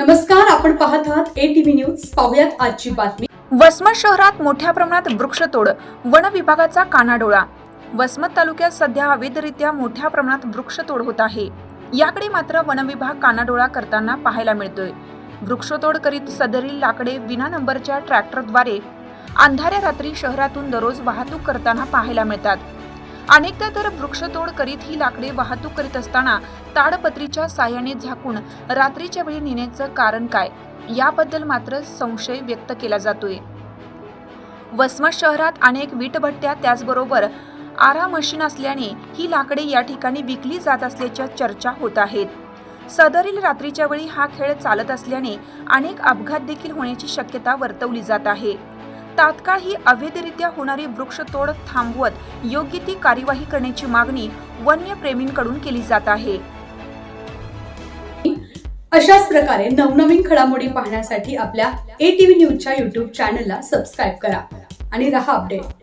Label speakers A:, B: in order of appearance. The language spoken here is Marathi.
A: नमस्कार आपण पाहत आहात ए टीव्ही न्यूज पाहुयात आजची बातमी.
B: वसमत शहरात मोठ्या प्रमाणात वृक्षतोड वन विभागाचा कानाडोळा. वसमत तालुक्यात सध्या अवैधरित्या मोठ्या प्रमाणात वृक्षतोड होत आहे. याकडे मात्र वन विभाग कानाडोळा करताना पाहायला मिळतोय. वृक्षतोड करीत सदरील लाकडे विना नंबरच्या ट्रॅक्टरद्वारे अंधाऱ्या रात्री शहरातून दररोज वाहतूक करताना पाहायला मिळतात. अनेकदा तर वृक्षतोड करीत ही लाकडे वाहतूक करीत असताना ताडपत्रीच्या साह्याने झाकून रात्रीच्या वेळी नेण्याचं कारण काय? याबद्दल मात्र संशय व्यक्त केला जातोय. वसमत शहरात अनेक वीटभट्ट्या त्याचबरोबर आरा मशीन असल्याने ही लाकडे या ठिकाणी विकली जात असल्याच्या चर्चा होत आहेत. सदरील रात्रीच्या वेळी हा खेळ चालत असल्याने अनेक अपघात देखील होण्याची शक्यता वर्तवली जात आहे. तात्काळ ही अवैधरित्या होणारी वृक्षतोड थांबवत योग्य ती कार्यवाही करण्याची मागणी वन्यप्रेमींकडून केली जात आहे.
A: अशाच प्रकारे नवनवीन घडामोडी पाहण्यासाठी आपल्या ए टीव्ही न्यूजच्या युट्यूब चॅनलला सबस्क्राईब करा आणि रहा अपडेट